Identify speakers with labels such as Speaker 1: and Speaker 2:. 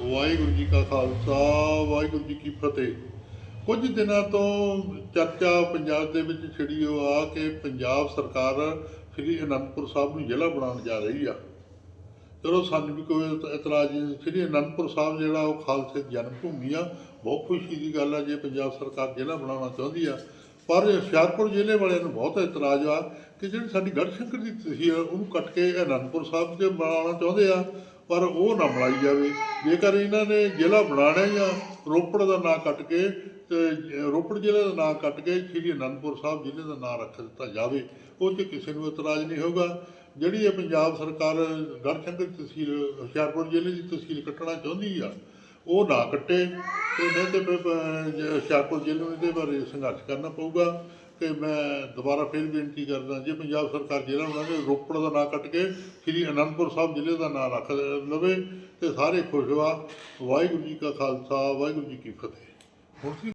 Speaker 1: ਵਾਹਿਗੁਰੂ ਜੀ ਕਾ ਖਾਲਸਾ ਵਾਹਿਗੁਰੂ ਜੀ ਕੀ ਫਤਿਹ। ਕੁਝ ਦਿਨਾਂ ਤੋਂ ਚਰਚਾ ਪੰਜਾਬ ਦੇ ਵਿੱਚ ਛਿੜੀ ਹੋ ਆ ਕਿ ਪੰਜਾਬ ਸਰਕਾਰ ਸ੍ਰੀ ਅਨੰਦਪੁਰ ਸਾਹਿਬ ਨੂੰ ਜ਼ਿਲ੍ਹਾ ਬਣਾਉਣ ਜਾ ਰਹੀ ਆ। ਚਲੋ ਸਾਨੂੰ ਵੀ ਕੋਈ ਇਤਰਾਜ਼ ਨਹੀਂ ਸ੍ਰੀ ਅਨੰਦਪੁਰ ਸਾਹਿਬ ਜਿਹੜਾ ਉਹ ਖਾਲਸੇ ਜਨਮ ਭੂਮੀ ਆ ਬਹੁਤ ਖੁਸ਼ੀ ਦੀ ਗੱਲ ਆ ਜੇ ਪੰਜਾਬ ਸਰਕਾਰ ਜ਼ਿਲ੍ਹਾ ਬਣਾਉਣਾ ਚਾਹੁੰਦੀ ਆ। ਪਰ ਹੁਸ਼ਿਆਰਪੁਰ ਜ਼ਿਲ੍ਹੇ ਵਾਲਿਆਂ ਨੂੰ ਬਹੁਤ ਇਤਰਾਜ਼ ਆ ਕਿ ਜਿਹੜੀ ਸਾਡੀ ਗੜਸ਼ੰਕਰ ਦੀ ਤਹਿਸੀਲ ਆ, ਉਹਨੂੰ ਕੱਟ ਕੇ ਅਨੰਦਪੁਰ ਸਾਹਿਬ 'ਚ ਬਣਾਉਣਾ ਚਾਹੁੰਦੇ ਆ। ਪਰ ਉਹ ਨਾ ਬਣਾਈ ਜਾਵੇ। ਜੇਕਰ ਇਹਨਾਂ ਨੇ ਜ਼ਿਲ੍ਹਾ ਬਣਾਉਣਾ ਜਾਂ ਰੋਪੜ ਦਾ ਨਾਂ ਕੱਟ ਕੇ ਤੇ ਰੋਪੜ ਜ਼ਿਲ੍ਹੇ ਦਾ ਨਾਂ ਕੱਟ ਕੇ ਸ੍ਰੀ ਅਨੰਦਪੁਰ ਸਾਹਿਬ ਜ਼ਿਲ੍ਹੇ ਦਾ ਨਾਂ ਰੱਖ ਦਿੱਤਾ ਜਾਵੇ ਉਹ 'ਚ ਕਿਸੇ ਨੂੰ ਇਤਰਾਜ਼ ਨਹੀਂ ਹੋਊਗਾ। ਜਿਹੜੀ ਇਹ ਪੰਜਾਬ ਸਰਕਾਰ ਗੜਸ਼ੰਕਰ ਤਹਿਸੀਲ ਹੁਸ਼ਿਆਰਪੁਰ ਜ਼ਿਲ੍ਹੇ ਦੀ ਤਹਿਸੀਲ ਕੱਟਣਾ ਚਾਹੁੰਦੀ ਆ ਉਹ ਨਾ ਕੱਟੇ ਤੇ ਨਹੀਂ ਤੇ ਫਿਰ, ਹੁਸ਼ਿਆਰਪੁਰ ਜ਼ਿਲ੍ਹੇ ਨੂੰ ਇਹਦੇ ਬਾਰੇ ਸੰਘਰਸ਼ ਕਰਨਾ ਪਊਗਾ। ਕਿ ਮੈਂ ਦੁਬਾਰਾ ਫਿਰ ਬੇਨਤੀ ਕਰਦਾ, ਜੇ ਪੰਜਾਬ ਸਰਕਾਰ ਜ਼ਿਲ੍ਹਾ ਬਣਾ ਕੇ ਰੋਪੜ ਦਾ ਨਾਂ ਕੱਟ ਕੇ ਸ੍ਰੀ ਅਨੰਦਪੁਰ ਸਾਹਿਬ ਜ਼ਿਲ੍ਹੇ ਦਾ ਨਾਂ ਰੱਖ ਲਵੇ, ਤੇ ਸਾਰੇ ਖੁਸ਼ ਵਾ। ਵਾਹਿਗੁਰੂ ਜੀ ਕਾ ਖਾਲਸਾ, ਵਾਹਿਗੁਰੂ ਜੀ ਕੀ ਫਤਿਹ। ਹੁਣ